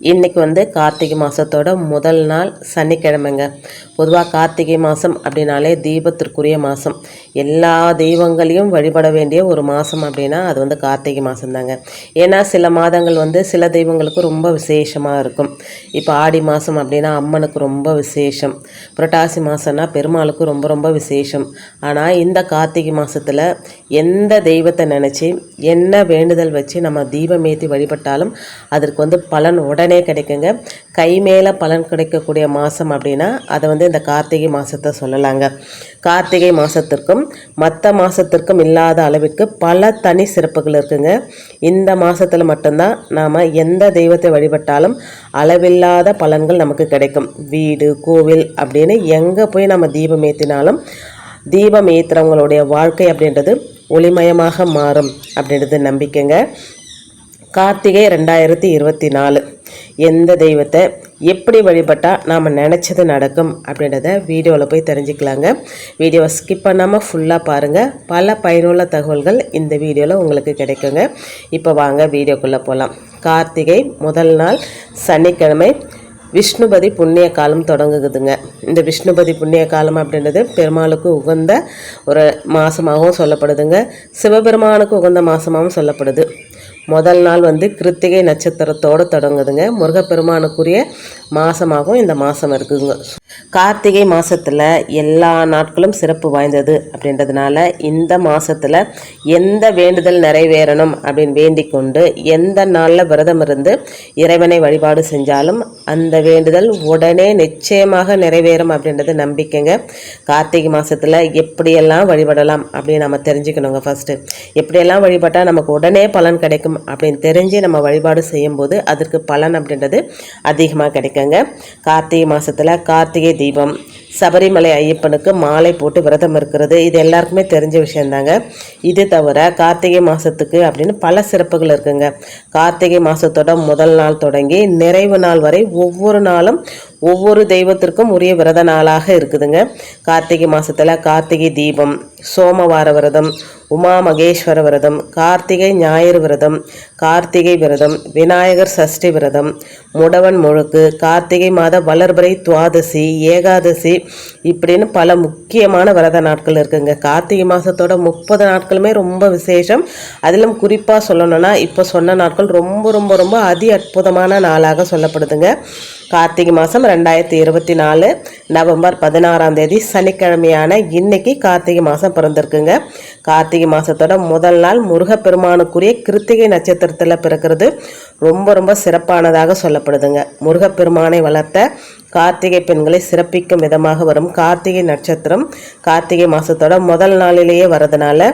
இன்றைக்கி வந்து கார்த்திகை மாதத்தோட முதல் நாள் சனிக்கிழமைங்க. பொதுவாக கார்த்திகை மாதம் அப்படின்னாலே தீபத்திற்குரிய மாதம் எல்லா தெய்வங்களையும் வழிபட வேண்டிய ஒரு மாதம் அப்படின்னா அது வந்து கார்த்திகை மாதம் தாங்க ஏன்னா சில மாதங்கள் வந்து சில தெய்வங்களுக்கு ரொம்ப விசேஷமாக இருக்கும். இப்போ ஆடி மாதம் அப்படின்னா அம்மனுக்கு ரொம்ப விசேஷம். புரட்டாசி மாதம்னா பெருமாளுக்கு ரொம்ப ரொம்ப விசேஷம். ஆனால் இந்த கார்த்திகை மாதத்தில் எந்த தெய்வத்தை நினச்சி என்ன வேண்டுதல் வச்சு நம்ம தீபம் ஏற்றி வழிபட்டாலும் அதற்கு வந்து பலன் உடனே கிடைக்குங்க. கை மேலே பலன் கிடைக்கக்கூடிய மாதம் அப்படின்னா அதை வந்து இந்த கார்த்திகை மாதத்தை சொல்லலாங்க. கார்த்திகை மாதத்திற்கும் மற்ற மாதத்திற்கும் இல்லாத அளவிற்கு பல தனி சிறப்புகள் இருக்குங்க. இந்த மாதத்தில் மட்டும்தான் நாம் எந்த தெய்வத்தை வழிபட்டாலும் அளவில்லாத பலன்கள் நமக்கு கிடைக்கும். வீடு கோவில் அப்படின்னு எங்கே போய் நம்ம தீபம் ஏற்றினாலும் தீபம் ஏற்றுறவங்களுடைய வாழ்க்கை அப்படின்றது ஒளிமயமாக மாறும் அப்படின்றது நம்பிக்கைங்க. கார்த்திகை ரெண்டாயிரத்தி இருபத்தி நாலு. எந்த தெய்வத்தை எப்படி வழிபட்டால் நாம் நினச்சது நடக்கும் அப்படின்றத வீடியோவில் போய் தெரிஞ்சுக்கலாங்க. வீடியோவை ஸ்கிப் பண்ணாமல் ஃபுல்லாக பாருங்கள் பல பயனுள்ள தகவல்கள் இந்த வீடியோவில் உங்களுக்கு கிடைக்குங்க. இப்போ வாங்க வீடியோக்குள்ளே போகலாம் கார்த்திகை முதல் நாள் சனிக்கிழமை விஷ்ணுபதி புண்ணிய காலம் தொடங்குதுங்க. இந்த விஷ்ணுபதி புண்ணிய காலம் அப்படின்றது பெருமாளுக்கு உகந்த ஒரு மாதமாகவும் சொல்லப்படுதுங்க. சிவபெருமானுக்கு உகந்த மாதமாகவும் சொல்லப்படுது. முதல் நாள் வந்து கிருத்திகை நட்சத்திரத்தோடு தொடங்குதுங்க. முருகப்பெருமானுக்குரிய மாதமாகவும் இந்த மாதம் இருக்குதுங்க கார்த்திகை மாதத்தில் எல்லா நாட்களும் சிறப்பு வாய்ந்தது அப்படின்றதுனால இந்த மாதத்தில் எந்த வேண்டுதல் நிறைவேறணும் அப்படின்னு வேண்டிக் கொண்டு எந்த நாளில் விரதம் இருந்து இறைவனை வழிபாடு செஞ்சாலும் அந்த வேண்டுதல் உடனே நிச்சயமாக நிறைவேறும் அப்படின்றது நம்பிக்கைங்க. கார்த்திகை மாதத்தில் எப்படியெல்லாம் வழிபடலாம் அப்படின்னு நம்ம தெரிஞ்சுக்கணுங்க ஃபஸ்ட்டு எப்படியெல்லாம் வழிபட்டால் நமக்கு உடனே பலன் கிடைக்கும் அப்படின்னு தெரிஞ்சு நம்ம வழிபாடு செய்யும்போது அதற்கு பலன் அப்படின்றது அதிகமாக கிடைக்குங்க. கார்த்திகை மாதத்தில் கார்த்திகை கார்த்திகை தீபம் சபரிமலை ஐயப்பனுக்கு மாலை போட்டு விரதம் இருக்கிறது. இது எல்லாருக்குமே தெரிஞ்ச விஷயந்தாங்க இது தவிர கார்த்திகை மாதத்துக்கு அப்படின்னு பல சிறப்புகள் இருக்குங்க. கார்த்திகை மாதத்தோட முதல் நாள் தொடங்கி நிறைவு நாள் வரை ஒவ்வொரு நாளும் ஒவ்வொரு தெய்வத்திற்கும் உரிய விரத நாளாக இருக்குதுங்க. கார்த்திகை மாதத்தில் கார்த்திகை தீபம் சோமவார விரதம் உமா மகேஸ்வர விரதம் கார்த்திகை ஞாயிறு விரதம் கார்த்திகை விரதம் விநாயகர் சஷ்டி விரதம் முடவன் முழுக்கு கார்த்திகை மாத வளர்பிறை துவாதசி ஏகாதசி இப்படின்னு பல முக்கியமான விரத நாட்கள் இருக்குங்க. கார்த்திகை மாதத்தோட முப்பது நாட்களுமே ரொம்ப விசேஷம். அதிலும் குறிப்பாக சொல்லணும்னா இப்போ சொன்ன நாட்கள் ரொம்ப ரொம்ப ரொம்ப அதி அற்புதமான நாளாக சொல்லப்படுதுங்க. கார்த்திகை மாதம் ரெண்டாயிரத்தி இருபத்தி நாலு நவம்பர் பதினாறாம் தேதி சனிக்கிழமையான இன்னைக்கு கார்த்திகை மாதம் பிறந்திருக்குங்க. கார்த்திகை மாதத்தோட முதல் நாள் முருகப்பெருமானுக்குரிய கிருத்திகை நட்சத்திரத்தில் பிறக்கிறது. ரொம்ப ரொம்ப சிறப்பானதாக சொல்லப்படுதுங்க. முருகப்பெருமானை வளர்த்த கார்த்திகை பெண்களை சிறப்பிக்கும் விதமாக வரும் கார்த்திகை நட்சத்திரம். கார்த்திகை மாதத்தோட முதல் நாளிலேயே வரதுனால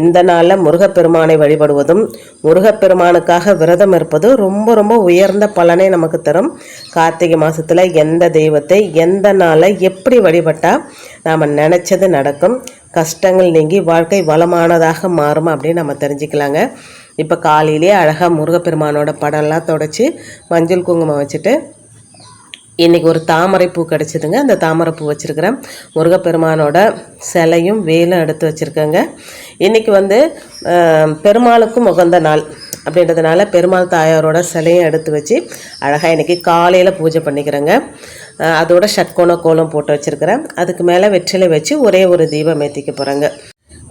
இந்த நாளில் முருகப்பெருமானை வழிபடுவதும் முருகப்பெருமானுக்காக விரதம் இருப்பது ரொம்ப ரொம்ப உயர்ந்த பலனை நமக்கு தரும். கார்த்திகை மாதத்தில் எந்த தெய்வத்தை எந்த நாளை எப்படி வழிபட்டால் நாம் நினச்சது நடக்கும். கஷ்டங்கள் நீங்கி வாழ்க்கை வளமானதாக மாறும் அப்படின்னு நம்ம தெரிஞ்சுக்கலாங்க. இப்போ காலையிலேயே அழகாக முருகப்பெருமானோட படம்லாம் தொடச்சி மஞ்சள் குங்குமம் வச்சுட்டு இன்றைக்கி ஒரு தாமரை பூ கிடச்சிதுங்க. அந்த தாமரை பூ வச்சுருக்கிறேன். முருகப்பெருமானோட சிலையும் வேலும் எடுத்து வச்சுருக்கேங்க. இன்றைக்கி வந்து பெருமாளுக்கும் உகந்த நாள் அப்படின்றதுனால பெருமாள் தாயாரோட சிலையும் எடுத்து வச்சு அழகாக இன்றைக்கி காலையில் பூஜை பண்ணிக்கிறேங்க. அதோட ஷட்கோண கோலம் போட்டு வச்சுருக்கிறேன். அதுக்கு மேலே வெற்றிலை வச்சு ஒரே ஒரு தீபம் ஏற்றிக்க போகிறேங்க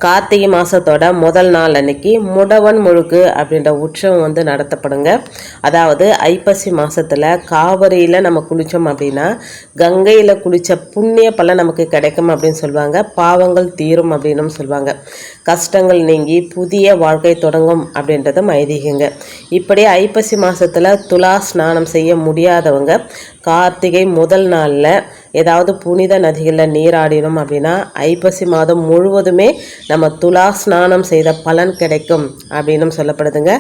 கார்த்திகை மாதத்தோட முதல் நாள் அன்னைக்கு முடவன் முழுக்கு அப்படின்ற உற்சவம் வந்து நடத்தப்படுங்க. அதாவது ஐப்பசி மாதத்தில் காவிரியில் நம்ம குளித்தோம் அப்படின்னா கங்கையில் குளித்த புண்ணிய பலன் நமக்கு கிடைக்கும் அப்படின்னு சொல்லுவாங்க. பாவங்கள் தீரும் அப்படின்னு சொல்லுவாங்க. கஷ்டங்கள் நீங்கி புதிய வாழ்க்கை தொடங்கும் அப்படின்றதும் ஐதீகங்க. இப்படி ஐப்பசி மாதத்தில் துலா ஸ்நானம் செய்ய முடியாதவங்க கார்த்திகை முதல் நாளில் ஏதாவது புனித நதிகளில் நீராடினோம் அப்படின்னா ஐப்பசி மாதம் முழுவதுமே நம்ம துலா ஸ்நானம் செய்த பலன் கிடைக்கும் அப்படின்னு சொல்லப்படுதுங்க.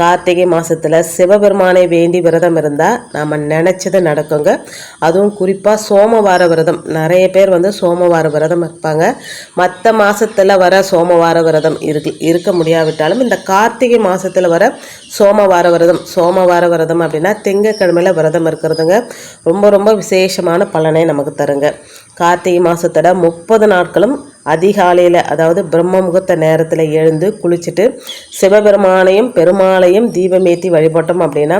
கார்த்திகை மாதத்தில் சிவபெருமானை வேண்டி விரதம் இருந்தால் நம்ம நினச்சது நடக்குங்க. அதுவும் குறிப்பாக சோமவார விரதம். நிறைய பேர் வந்து சோமவார விரதம் இருப்பாங்க. மற்ற மாதத்தில் வர சோமவார விரதம் இருக்கு இருக்க முடியாவிட்டாலும் இந்த கார்த்திகை மாதத்தில் வர சோமவார விரதம் சோமவார விரதம் அப்படின்னா திங்கக்கிழமையில் விரதம் இருக்கிறதுங்க. ரொம்ப ரொம்ப விசேஷமான பலனை நமக்கு தருங்க. கார்த்திகை மாதத்தோட முப்பது நாட்களும் அதிகாலையில் அதாவது பிரம்ம முகூர்த்த நேரத்தில் எழுந்து குளிச்சுட்டு சிவபெருமானையும் பெருமாளையும் தீபமேத்தி வழிபட்டோம் அப்படின்னா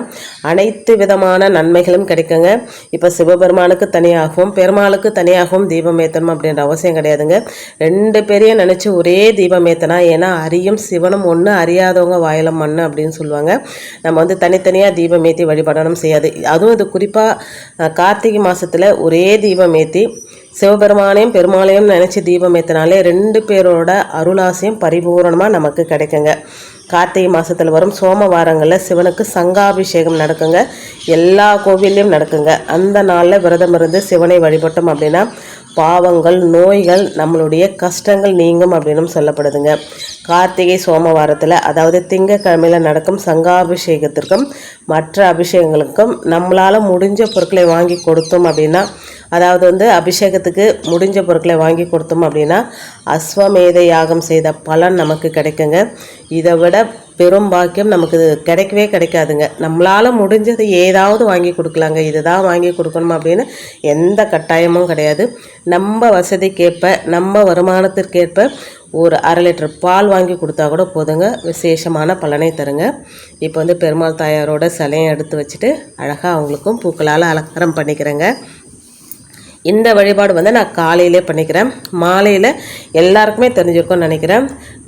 அனைத்து விதமான நன்மைகளும் கிடைக்குங்க. இப்போ சிவபெருமானுக்கு தனியாகவும் பெருமாளுக்கு தனியாகவும் தீபம் ஏற்றணும் அப்படின்ற அவசியம் கிடையாதுங்க. ரெண்டு பேரையும் நினச்சி ஒரே தீபம் ஏற்றனா ஏன்னா அரியும் சிவனும் ஒன்று அறியாதவங்க வாயிலம் மண் அப்படின்னு சொல்லுவாங்க. நம்ம வந்து தனித்தனியாக தீபம் ஏற்றி வழிபடணும் செய்யாது. அதுவும் இது குறிப்பாக கார்த்திகை மாதத்தில் ஒரே தீபம் ஏற்றி சிவபெருமானையும் பெருமாளையும் நினச்சி தீபம் ஏற்றினாலே ரெண்டு பேரோட அருளாசையும் பரிபூரணமாக நமக்கு கிடைக்குங்க. கார்த்திகை மாதத்தில் வரும் சோமவாரங்களில் சிவனுக்கு சங்காபிஷேகம் நடக்குங்க. எல்லா கோவில்லையும் நடக்குங்க. அந்த நாளில் விரதம் இருந்து சிவனை வழிபட்டோம் அப்படின்னா பாவங்கள் நோய்கள் நம்மளுடைய கஷ்டங்கள் நீங்கும் அப்படின்னு சொல்லப்படுதுங்க. கார்த்திகை சோமவாரத்தில் அதாவது திங்கக்கிழமையில் நடக்கும் சங்காபிஷேகத்திற்கும் மற்ற அபிஷேகங்களுக்கும் நம்மளால் முடிஞ்ச பொருட்களை வாங்கி கொடுத்தோம் அப்படின்னா அதாவது வந்து அபிஷேகத்துக்கு முடிஞ்ச பொருட்களை வாங்கி கொடுத்தோம் அப்படின்னா அஸ்வமேத யாகம் செய்த பலன் நமக்கு கிடைக்குங்க. இதை விட பெரும் பாக்கியம் நமக்கு கிடைக்கவே கிடைக்காதுங்க. நம்மளால் முடிஞ்சது ஏதாவது வாங்கி கொடுக்கலாங்க. இதுதான் வாங்கி கொடுக்கணும் அப்படின்னு எந்த கட்டாயமும் கிடையாது. நம்ம வசதிக்கேற்ப நம்ம வருமானத்திற்கேற்ப ஒரு அரை லிட்டர் பால் வாங்கி கொடுத்தா கூட போதுங்க. விசேஷமான பலனை தருங்க. இப்போ வந்து பெருமாள் தாயாரோட சிலையை எடுத்து வச்சுட்டு அழகாக அவங்களுக்கும் பூக்களால் அலங்காரம் பண்ணிக்கிறேங்க. இந்த வழிபாடு வந்து நான் காலையிலே பண்ணிக்கிறேன். மாலையில் எல்லாருக்குமே தெரிஞ்சிருக்கோன்னு நினைக்கிறேன்.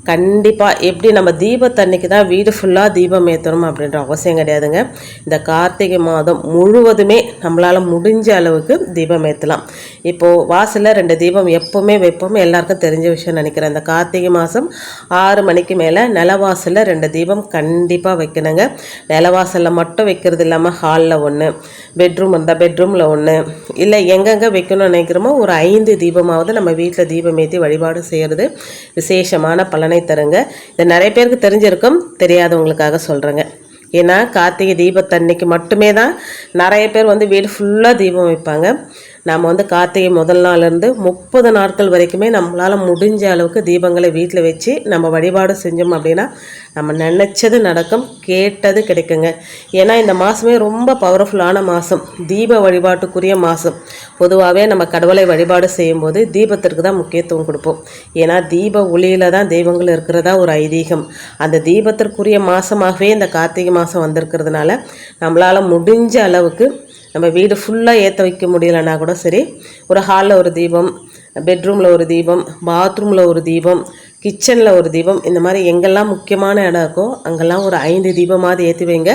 கண்டிப்பாக எப்படி நம்ம தீபத்தன்னைக்கு தான் வீடு ஃபுல்லாக தீபம் ஏற்றணும் அப்படின்ற அவசியம் கிடையாதுங்க. இந்த கார்த்திகை மாதம் முழுவதுமே நம்மளால் முடிஞ்ச அளவுக்கு தீபம் ஏற்றலாம் இப்போது வாசலில் ரெண்டு தீபம் எப்போவுமே வைப்போம் எல்லாருக்கும் தெரிஞ்ச விஷயம் நினைக்கிறேன். இந்த கார்த்திகை மாதம் ஆறு மணிக்கு மேலே நிலவாசலில் ரெண்டு தீபம் கண்டிப்பாக வைக்கணுங்க. நிலவாசலில் மட்டும் வைக்கிறது இல்லாமல் ஹாலில் ஒன்று பெட்ரூம் இருந்தால் பெட்ரூமில் ஒன்று இல்லை எங்கெங்கே வைக்கணும்னு நினைக்கிறோமோ ஒரு ஐந்து தீபமாவது நம்ம வீட்டில் தீபம் ஏற்றி வழிபாடு செய்கிறது விசேஷமான பலனை தருங்க. இது நிறைய பேருக்கு தெரிஞ்சிருக்கும் தெரியாதவங்களுக்காக சொல்கிறேங்க ஏன்னா கார்த்திகை தீபத்தன்னைக்கு மட்டுமே தான் நிறைய பேர் வந்து வீடு ஃபுல்லாக தீபம் வைப்பாங்க. நம்ம வந்து கார்த்திகை முதல் நாள்லேருந்து முப்பது நாட்கள் வரைக்குமே நம்மளால் முடிஞ்ச அளவுக்கு தீபங்களை வீட்டில் வச்சு நம்ம வழிபாடு செஞ்சோம் அப்படின்னா நம்ம நினச்சது நடக்கும் கேட்டது கிடைக்குங்க. ஏன்னா இந்த மாதமே ரொம்ப பவர்ஃபுல்லான மாதம் தீப வழிபாட்டுக்குரிய மாதம் பொதுவாகவே நம்ம கடவுளை வழிபாடு செய்யும்போது தீபத்திற்கு தான் முக்கியத்துவம் கொடுப்போம். ஏன்னா தீப ஒளியில் தான் தெய்வங்கள் இருக்கிறதா ஒரு ஐதீகம். அந்த தீபத்திற்குரிய மாதமாகவே இந்த கார்த்திகை மாதம் வந்திருக்கிறதுனால நம்மளால் முடிஞ்ச அளவுக்கு நம்ம வீடு ஃபுல்லாக ஏற்ற வைக்க முடியலன்னா கூட சரி ஒரு ஹாலில் ஒரு தீபம் பெட்ரூமில் ஒரு தீபம் பாத்ரூமில் ஒரு தீபம் கிச்சனில் ஒரு தீபம் இந்த மாதிரி எங்கெல்லாம் முக்கியமான இடம் இருக்கோ அங்கெல்லாம் ஒரு ஐந்து தீபமாவது ஏற்றி வைங்க.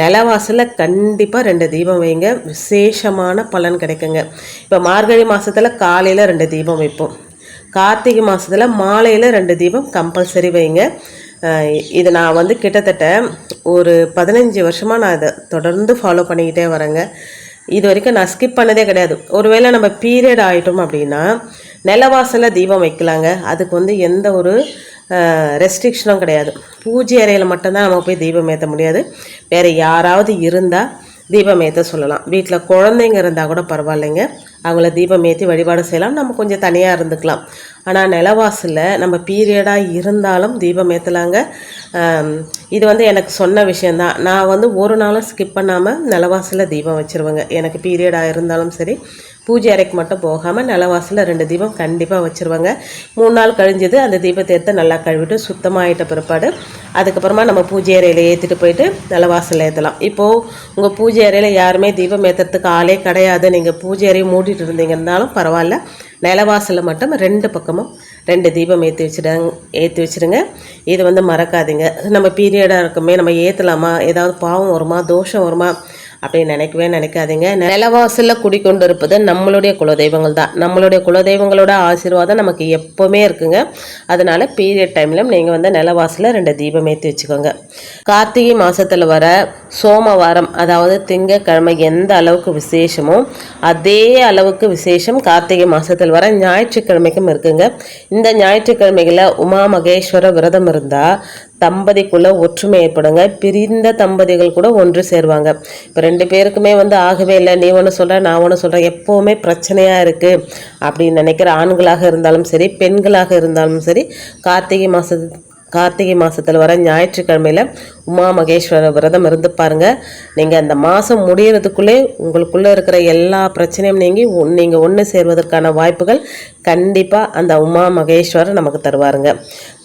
நிலவாசலில் கண்டிப்பாக ரெண்டு தீபம் வைங்க. விசேஷமான பலன் கிடைக்குங்க. இப்போ மார்கழி மாதத்தில் காலையில் ரெண்டு தீபம் வைப்போம். கார்த்திகை மாதத்தில் மாலையில் ரெண்டு தீபம் கம்பல்சரி வைங்க. இது நான் வந்து கிட்டத்தட்ட ஒரு பதினஞ்சு வருஷமாக நான் இதை தொடர்ந்து ஃபாலோ பண்ணிக்கிட்டே வரேங்க. இது வரைக்கும் நான் ஸ்கிப் பண்ணதே கிடையாது. ஒருவேளை நம்ம பீரியட் ஆகிட்டோம் அப்படின்னா நிலவாசலில் தீபம் வைக்கலாங்க. அதுக்கு வந்து எந்த ஒரு ரெஸ்ட்ரிக்ஷனும் கிடையாது. பூஜை அறையில் மட்டும்தான் நம்ம போய் தீபம் ஏற்ற முடியாது. வேறு யாராவது இருந்தால் தீபம் ஏற்ற சொல்லலாம். வீட்டில் குழந்தைங்க இருந்தால் கூட பரவாயில்லைங்க. அவங்கள தீபம் ஏற்றி வழிபாடு செய்யலாம். நம்ம கொஞ்சம் தனியாக இருந்துக்கலாம். ஆனால் நிலவாசலில் நம்ம பீரியடாக இருந்தாலும் தீபம் ஏற்றலாங்க இது வந்து எனக்கு சொன்ன விஷயந்தான் நான் வந்து ஒரு நாளும் ஸ்கிப் பண்ணாமல் நிலவாசலில் தீபம் வச்சுருவேங்க. எனக்கு பீரியடாக இருந்தாலும் சரி பூஜை அறைக்கு மட்டும் போகாமல் நிலவாசலில் ரெண்டு தீபம் கண்டிப்பாக வச்சுருவாங்க. மூணு நாள் கழிஞ்சது அந்த தீபத்தை எடுத்து நல்லா கழுவிட்டு சுத்தமாகிட்ட பிற்பாடு அதுக்கப்புறமா நம்ம பூஜை அறையில் ஏற்றிட்டு போயிட்டு நிலவாசலில் ஏற்றலாம் இப்போது உங்கள் பூஜை அறையில் யாருமே தீபம் ஏற்றுறதுக்கு ஆளே கிடையாது. நீங்கள் பூஜை அறையை மூடிட்டு இருந்தீங்கன்னாலும் பரவாயில்ல. நிலவாசலில் மட்டும் ரெண்டு பக்கமும் ரெண்டு தீபம் ஏற்றி வச்சுடுங்க ஏற்றி வச்சுருங்க இது வந்து மறக்காதீங்க. நம்ம பீரியடாக இருக்குமே நம்ம ஏற்றலாமா ஏதாவது பாவம் வருமா? தோஷம் வருமா? அப்படின்னு நினைக்கவே நினைக்காதீங்க. நிலவாசலில் குடிக்கொண்டு இருப்பது நம்மளுடைய குலதெய்வங்கள் தான். நம்மளுடைய குலதெய்வங்களோட ஆசீர்வாதம் நமக்கு எப்போவுமே இருக்குங்க. அதனால பீரியட் டைமில் நீங்கள் வந்து நிலவாசலில் ரெண்டு தீபம் ஏற்றி வச்சுக்கோங்க. கார்த்திகை மாதத்தில் வர சோமவாரம் அதாவது திங்கக்கிழமை எந்த அளவுக்கு விசேஷமோ அதே அளவுக்கு விசேஷம் கார்த்திகை மாதத்தில் வர ஞாயிற்றுக்கிழமைக்கும் இருக்குங்க. இந்த ஞாயிற்றுக்கிழமைகளில் உமா மகேஸ்வர விரதம் இருந்தால் தம்பதிக்குள்ளே ஒற்றுமை ஏற்படுங்க. பிரிந்த தம்பதிகள் கூட ஒன்று சேருவாங்க. இப்போ ரெண்டு பேருக்குமே வந்து ஆகவே இல்லை. நீ ஒன்று சொல்கிற நான் ஒன்று சொல்கிறேன் எப்போவுமே பிரச்சனையாக இருக்குது அப்படின்னு நினைக்கிற ஆண்களாக இருந்தாலும் சரி பெண்களாக இருந்தாலும் சரி கார்த்திகை மாதத்து கார்த்திகை மாதத்தில் வர ஞாயிற்றுக்கிழமையில் உமா மகேஸ்வர விரதம் இருந்து பாருங்கள் நீங்கள் அந்த மாதம் முடியறதுக்குள்ளே உங்களுக்குள்ளே இருக்கிற எல்லா பிரச்சனையும் நீங்கி நீங்கள் ஒன்று சேர்வதற்கான வாய்ப்புகள் கண்டிப்பாக அந்த உமா மகேஸ்வரர் நமக்கு தருவாருங்க.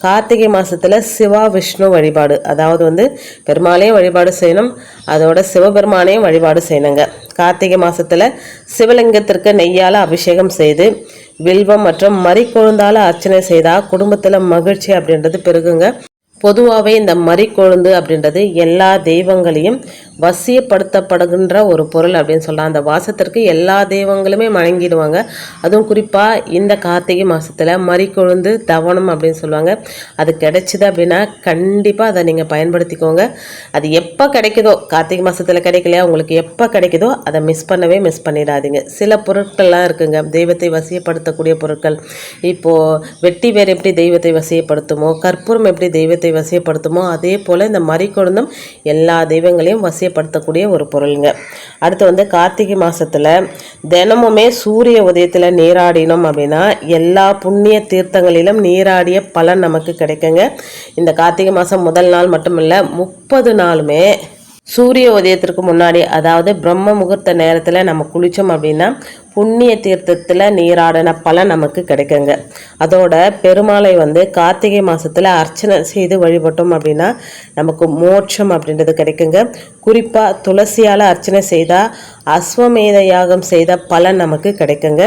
கார்த்திகை மாதத்தில் சிவா விஷ்ணு வழிபாடு அதாவது வந்து பெருமாளையும் வழிபாடு செய்யணும். அதோட சிவபெருமானையும் வழிபாடு செய்யணுங்க. கார்த்திகை மாதத்தில் சிவலிங்கத்திற்கு நெய்யால் அபிஷேகம் செய்து வில்வம் மற்றும் மறிக்கொழுந்தால் அர்ச்சனை செய்தால் குடும்பத்தில் மகிழ்ச்சி அப்படின்றது பெருகுங்க. பொதுவாகவே இந்த மறிக்கொழுந்து அப்படின்றது எல்லா தெய்வங்களையும் வசியப்படுத்தப்படுகின்ற ஒரு பொருள் அப்படின்னு சொல்லலாம் அந்த வாசத்திற்கு எல்லா தெய்வங்களுமே வணங்கிடுவாங்க அதுவும் குறிப்பாக இந்த கார்த்திகை மாதத்தில் மறிக்கொழுந்து தவணம் அப்படின்னு சொல்லுவாங்க. அது கிடைச்சிது அப்படின்னா கண்டிப்பாக அதை நீங்கள் பயன்படுத்திக்கோங்க. அது எப்போ கிடைக்குதோ கார்த்திகை மாதத்தில் கிடைக்கலையா உங்களுக்கு எப்போ கிடைக்குதோ அதை மிஸ் பண்ணவே மிஸ் பண்ணிடாதீங்க. சில பொருட்கள்லாம் இருக்குங்க. தெய்வத்தை வசியப்படுத்தக்கூடிய பொருட்கள். இப்போது வெட்டி வேர் எப்படி தெய்வத்தை வசியப்படுத்துமோ கற்பூரம் எப்படி தெய்வத்தை வசியப்படுத்துமோ அதே போல் இந்த மறிக்கொழுந்தும் எல்லா தெய்வங்களையும் வசிய வசியப்படுத்தக்கூடிய ஒரு பொருளுங்க. அடுத்து வந்து கார்த்திகை மாதத்தில் தினமுமே சூரிய உதயத்தில் நீராடினோம் அப்படின்னா எல்லா புண்ணிய தீர்த்தங்களிலும் நீராடிய பலன் நமக்கு கிடைக்குங்க. இந்த கார்த்திகை மாதம் முதல் நாள் மட்டுமில்லை முப்பது நாளுமே சூரிய உதயத்திற்கு முன்னாடி அதாவது பிரம்ம முகூர்த்த நேரத்தில் நம்ம குளித்தோம் அப்படின்னா புண்ணிய தீர்த்தத்தில் நீராடின பலன் நமக்கு கிடைக்குங்க. அதோட பெருமாளை வந்து கார்த்திகை மாதத்தில் அர்ச்சனை செய்து வழிபட்டோம் அப்படின்னா நமக்கு மோட்சம் அப்படின்றது கிடைக்குங்க. குறிப்பாக துளசியால் அர்ச்சனை செய்தால் அஸ்வமேத யாகம் செய்த பலன் நமக்கு கிடைக்குங்க.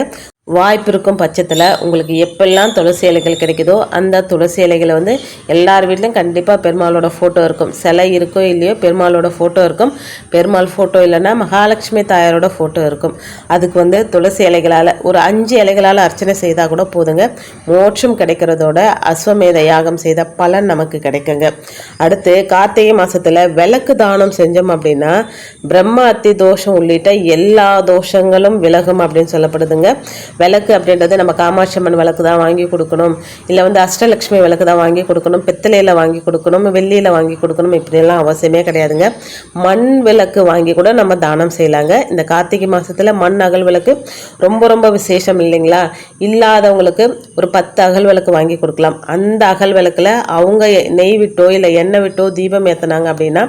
வாய்ப்பு இருக்கும் பட்சத்தில் உங்களுக்கு எப்பெல்லாம் துளசி இலைகள் கிடைக்குதோ அந்த துளசி இலைகளை வந்து எல்லார் வீட்லையும் கண்டிப்பாக பெருமாளோட ஃபோட்டோ இருக்கும். சிலை இருக்கோ இல்லையோ பெருமாளோட ஃபோட்டோ இருக்கும். பெருமாள் ஃபோட்டோ இல்லைன்னா மகாலட்சுமி தாயாரோட ஃபோட்டோ இருக்கும். அதுக்கு வந்து துளசி இலைகளால் ஒரு அஞ்சு இலைகளால் அர்ச்சனை செய்தால் கூட போதுங்க. மோட்சம் கிடைக்கிறதோட அஸ்வமேத யாகம் செய்த பலன் நமக்கு கிடைக்குங்க. அடுத்து கார்த்திகை மாதத்தில் விளக்கு தானம் செஞ்சோம் அப்படின்னா பிரம்ம அத்தி தோஷம் உள்ளிட்ட எல்லா தோஷங்களும் விலகும் அப்படின்னு சொல்லப்படுதுங்க. விளக்கு அப்படின்றது நம்ம காமாட்சி அம்மன் விளக்கு தான் வாங்கி கொடுக்கணும். இல்லை வந்து அஷ்டலட்சுமி விளக்கு தான் வாங்கி கொடுக்கணும். பித்தளையில் வாங்கி கொடுக்கணும். வெள்ளியில் வாங்கி கொடுக்கணும். இப்படியெல்லாம் அவசியமே கிடையாதுங்க. மண் விளக்கு வாங்கி கூட நம்ம தானம் செய்யலாங்க. இந்த கார்த்திகை மாதத்தில் மண் அகல் விளக்கு ரொம்ப ரொம்ப விசேஷம் இல்லைங்களா? இல்லாதவங்களுக்கு ஒரு பத்து அகல் விளக்கு வாங்கி கொடுக்கலாம். அந்த அகல் விளக்கில் அவங்க நெய் விட்டோ இல்லை எண்ணெய் விட்டோ தீபம் ஏற்றினாங்க அப்படின்னா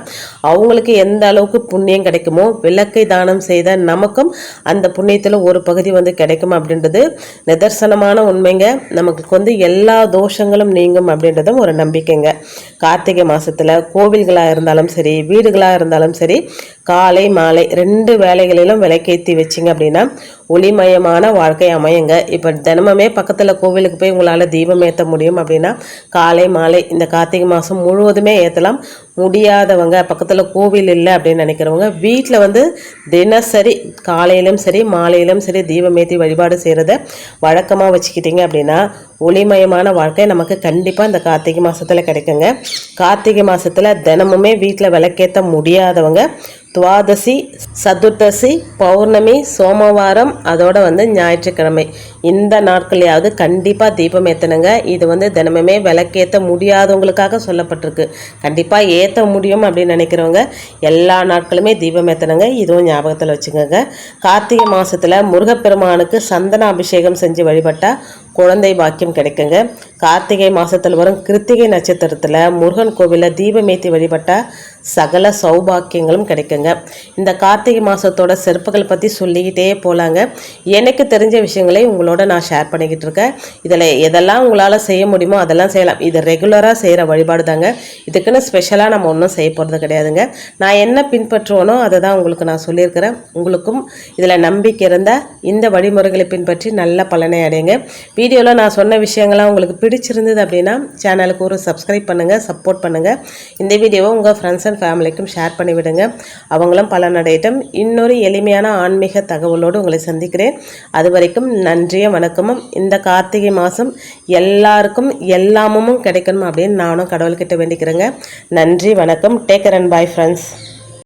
அவங்களுக்கு எந்த அளவுக்கு புண்ணியம் கிடைக்குமோ விளக்கை தானம் செய்த நமக்கும் அந்த புண்ணியத்தில் ஒரு பகுதி வந்து கிடைக்கும் அப்படின்னு அப்படின்றது நிதர்சனமான உண்மைங்க. நமக்கு வந்து எல்லா தோஷங்களும் நீங்கும் அப்படின்றதும் ஒரு நம்பிக்கைங்க. கார்த்திகை மாதத்தில் கோவில்களாக இருந்தாலும் சரி வீடுகளாக இருந்தாலும் சரி காலை மாலை ரெண்டு வேலைகளிலும் விலைக்கேற்றி வச்சிங்க அப்படின்னா ஒளிமயமான வாழ்க்கை அமையுங்க. இப்போ தினமுமே பக்கத்தில் கோவிலுக்கு போய் உங்களால் தீபம் ஏற்ற முடியும் அப்படின்னா காலை மாலை இந்த கார்த்திகை மாதம் முழுவதுமே ஏற்றலாம் முடியாதவங்க பக்கத்தில் கோவில் இல்லை அப்படின்னு நினைக்கிறவங்க வீட்டில் வந்து தினசரி காலையிலும் சரி மாலையிலும் சரி தீபமேத்தி வழிபாடு செய்கிறத வழக்கமாக வச்சுக்கிட்டீங்க அப்படின்னா ஒளிமயமான வாழ்க்கை நமக்கு கண்டிப்பாக இந்த கார்த்திகை மாதத்தில் கிடைக்குங்க. கார்த்திகை மாதத்தில் தினமுமே வீட்டில் விளக்கேற்ற முடியாதவங்க துவாதசி சதுர்தசி பௌர்ணமி சோமவாரம் அதோட வந்து ஞாயிற்றுக்கிழமை. இந்த நாட்களையாவது கண்டிப்பாக தீபம் ஏற்றணுங்க இது வந்து தினமுமே விளக்கேற்ற முடியாதவங்களுக்காக சொல்லப்பட்டிருக்கு. கண்டிப்பாக ஏற்ற முடியும் அப்படின்னு நினைக்கிறவங்க எல்லா நாட்களுமே தீபம் ஏற்றணுங்க இதுவும் ஞாபகத்தில் வச்சுக்கோங்க. கார்த்திகை மாதத்தில் முருகப்பெருமானுக்கு சந்தன அபிஷேகம் செஞ்சு வழிபட்டால் குழந்தை பாக்கியம் கிடைக்குங்க. கார்த்திகை மாதத்தில் வரும் கிருத்திகை நட்சத்திரத்தில் முருகன் கோவிலில் தீபமேத்தி வழிபட்டால் சகல சௌபாக்கியங்களும் கிடைக்குங்க. இந்த கார்த்திகை மாதத்தோட சிறப்புகள் பற்றி சொல்லிக்கிட்டே போகலாங்க எனக்கு தெரிஞ்ச விஷயங்களை உங்களோட நான் ஷேர் பண்ணிக்கிட்டு இருக்கேன். இதில் எதெல்லாம் உங்களால் செய்ய முடியுமோ அதெல்லாம் செய்யலாம். இது ரெகுலராக செய்கிற வழிபாடு தாங்க. இதுக்குன்னு ஸ்பெஷலாக நம்ம ஒன்றும் செய்ய போகிறது கிடையாதுங்க. நான் என்ன பின்பற்றுவனோ அதை தான் உங்களுக்கு நான் சொல்லியிருக்கிறேன். உங்களுக்கும் இதில் நம்பிக்கை இருந்தால் இந்த வழிமுறைகளை பின்பற்றி நல்ல பலனை அடையுங்க. வீடியோவில் நான் சொன்ன விஷயங்கள்லாம் உங்களுக்கு பிடிச்சிருந்தது அப்படின்னா சேனலுக்கு ஒரு சப்ஸ்கிரைப் பண்ணுங்கள் சப்போர்ட் பண்ணுங்கள் இந்த வீடியோவை உங்கள் ஃப்ரெண்ட்ஸ் அண்ட் ஃபேமிலிக்கும் ஷேர் பண்ணிவிடுங்க அவங்களும் பலனடையட்டும். இன்னொரு எளிமையான ஆன்மீக தகவலோடு உங்களை சந்திக்கிறேன். அது வரைக்கும் நன்றியும் வணக்கமும். இந்த கார்த்திகை மாதம் எல்லாருக்கும் எல்லாமும் கிடைக்கணும் அப்படின்னு நானும் கடவுள்கிட்ட வேண்டிக்கிறேங்க. நன்றி வணக்கம். Taker and bye friends